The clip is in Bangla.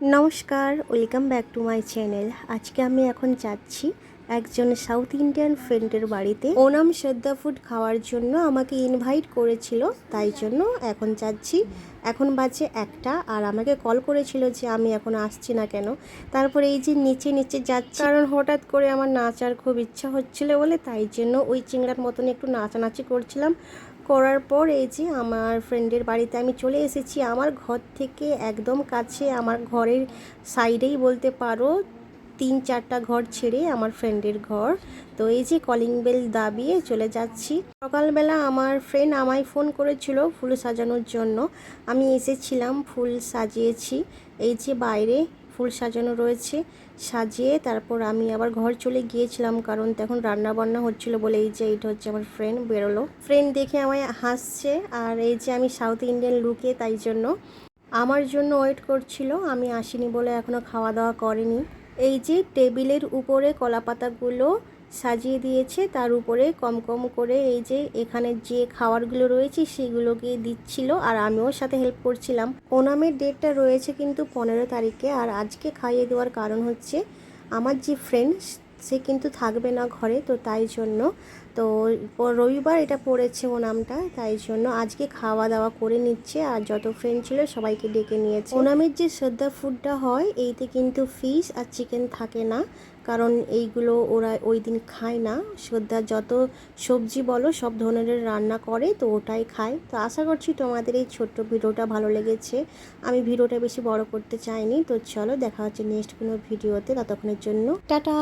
নমস্কার welcome back to my channel. আজকে আমি এখন যাচ্ছি একজন সাউথ ইন্ডিয়ান ফ্রেন্ডের বাড়িতে। ওনাম শ্রদ্ধা ফুড খাওয়ার জন্য আমাকে ইনভাইট করেছিল, তাই জন্য এখন যাচ্ছি। এখন বাজে একটা, আর আমাকে কল করেছিল যে আমি এখন আসছি না কেন। তারপরে এই যে নিচে নিচে যাচ্ছি, কারণ হঠাৎ করে আমার নাচার খুব ইচ্ছা হচ্ছিল বলে, তাই জন্য ওই চিংড়ার মতন একটু নাচানাচি করছিলাম। করার পর এই যে আমার ফ্রেন্ডের বাড়িতে আমি চলে এসেছি। আমার ঘর থেকে একদম কাছে, আমার ঘরের সাইডেই বলতে পারো তিন চারটা ঘর ছেড়ে আমার ফ্রেন্ডের ঘর। তো এই যে কলিং বেল দাবিয়ে চলে যাচ্ছি। সকালবেলা আমার ফ্রেন্ড আমায় ফোন করেছিল ফুল সাজানোর জন্য। আমি এসেছিলাম, ফুল সাজিয়েছি। এই যে বাইরে ফুল সাজানো রয়েছে, সাজিয়ে তারপর আমি আবার ঘর চলে গিয়েছিলাম কারণ তখন রান্না বান্না হচ্ছিল বলে এই যে এইটা হচ্ছে আমার ফ্রেন্ড বেরোলো। ফ্রেন্ড দেখে আমায় হাসছে আর এই যে আমি সাউথ ইন্ডিয়ান লুকে তাই জন্য। আমার জন্য ওয়েট করছিল, আমি আসিনি বলে এখনও খাওয়া দাওয়া করেনি। এই যে টেবিলের উপরে কলাপাতাগুলো সাজিয়ে দিয়েছে, তার উপরে কম কম করে এই যে এখানে যে খাবারগুলো রয়েছে সেগুলোকে দিচ্ছিল আর আমিও সাথে হেল্প করছিলাম। ওনামের ডেটটা রয়েছে কিন্তু পনেরো তারিখে আর আজকে খাইয়ে দেওয়ার কারণ হচ্ছে আমার যে ফ্রেন্ড সে কিন্তু থাকবে না ঘরে, তো তাই জন্য, তো রবিবার এটা পড়েছে ও নামটা, তাই জন্য আজকে খাওয়া দাওয়া করে নিচ্ছে আর যত ফ্রেন্ড ছিল সবাইকে ডেকে নিয়েছে। ওনামের যে শ্রদ্ধা ফুডটা হয়, এইতে কিন্তু ফিশ আর চিকেন থাকে না, কারণ এইগুলো ওরা ওই দিন খায় না। শ্রদ্ধা যত সবজি বলো, সব ধরনের রান্না করে, তো ওটাই খায়। তো আশা করছি তোমাদের এই ছোট্ট ভিডিওটা ভালো লেগেছে। আমি ভিডিওটা বেশি বড় করতে চাইনি, তো চলো দেখা হচ্ছে নেক্সট কোনো ভিডিওতে, ততক্ষণের জন্য। টাটা!